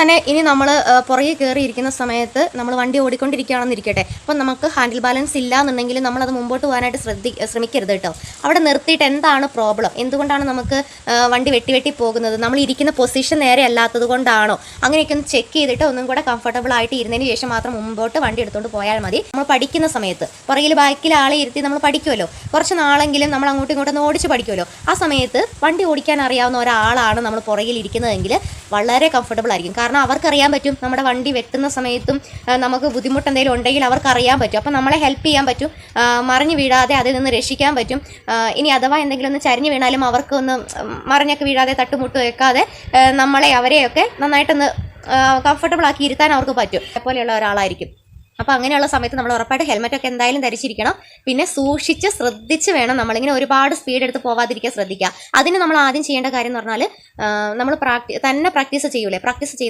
തന്നെ ഇനി നമ്മൾ പുറകെ കയറിയിരിക്കുന്ന സമയത്ത് നമ്മൾ വണ്ടി ഓടിക്കൊണ്ടിരിക്കുകയാണെന്നിരിക്കട്ടെ. അപ്പം നമുക്ക് ഹാൻഡിൽ ബാലൻസ് ഇല്ല എന്നുണ്ടെങ്കിൽ നമ്മളത് മുമ്പോട്ട് പോകാനായിട്ട് ശ്രദ്ധി ശ്രമിക്കരുത് കേട്ടോ. അവിടെ നിർത്തിയിട്ട് എന്താണ് പ്രോബ്ലം? എന്തുകൊണ്ടാണ് നമുക്ക് വണ്ടി വെട്ടി വെട്ടി പോകുന്നത്? നമ്മൾ ഇരിക്കുന്ന പൊസിഷൻ നേരെ അല്ലാത്തത് കൊണ്ടാണോ? അങ്ങനെയൊക്കെ ഒന്ന് ചെക്ക് ചെയ്തിട്ട് ഒന്നും കൂടെ കംഫർട്ടബിൾ ആയിട്ട് ഇരുന്നതിന് ശേഷം മാത്രം മുമ്പോട്ട് വണ്ടി എടുത്തുകൊണ്ട് പോയാൽ മതി. നമ്മൾ പഠിക്കുന്ന സമയത്ത് പുറകിൽ ബാക്കിൽ ആളെ ഇരുത്തി നമ്മൾ പഠിക്കുമല്ലോ കുറച്ച് നാളെങ്കിലും നമ്മൾ അങ്ങോട്ടും ഇങ്ങോട്ടും ഓടിച്ച് പഠിക്കുമല്ലോ ആ സമയത്ത് വണ്ടി ഓടിക്കാൻ അറിയാവുന്ന ഒരാളാണ് നമ്മൾ പുറകിൽ ഇരിക്കുന്നതെങ്കിൽ വളരെ കംഫർട്ടബിൾ ആയിരിക്കും. കാരണം അവർക്കറിയാൻ പറ്റും നമ്മുടെ വണ്ടി വെട്ടുന്ന സമയത്തും നമുക്ക് ബുദ്ധിമുട്ട് എന്തെങ്കിലും ഉണ്ടെങ്കിൽ അവർക്കറിയാൻ പറ്റും. അപ്പം നമ്മളെ ഹെൽപ്പ് ചെയ്യാൻ പറ്റും. മറിഞ്ഞ് വീഴാതെ അതിൽ നിന്ന് രക്ഷിക്കാൻ പറ്റും. ഇനി അഥവാ എന്തെങ്കിലും ഒന്ന് ചരിഞ്ഞു വീണാലും അവർക്കൊന്ന് മറിഞ്ഞൊക്കെ വീഴാതെ തട്ടുമുട്ട് വെക്കാതെ നമ്മളെ അവരെയൊക്കെ നന്നായിട്ടൊന്ന് കംഫർട്ടബിൾ ആക്കി ഇരുത്താൻ അവർക്ക് പറ്റും. പോലെയുള്ള ഒരാളായിരിക്കും. അപ്പോൾ അങ്ങനെയുള്ള സമയത്ത് നമ്മൾ ഉറപ്പായിട്ട് ഹെൽമെറ്റൊക്കെ എന്തായാലും ധരിച്ചിരിക്കണം. പിന്നെ സൂക്ഷിച്ച് ശ്രദ്ധിച്ച് വേണം നമ്മളിങ്ങനെ ഒരുപാട് സ്പീഡ് എടുത്ത് പോവാതിരിക്കാൻ ശ്രദ്ധിക്കുക അതിന് നമ്മൾ ആദ്യം ചെയ്യേണ്ട കാര്യം എന്ന് പറഞ്ഞാൽ നമ്മൾ പ്രാക്ടി തന്നെ പ്രാക്ടീസ് ചെയ്യൂലേ? പ്രാക്ടീസ് ചെയ്യുന്ന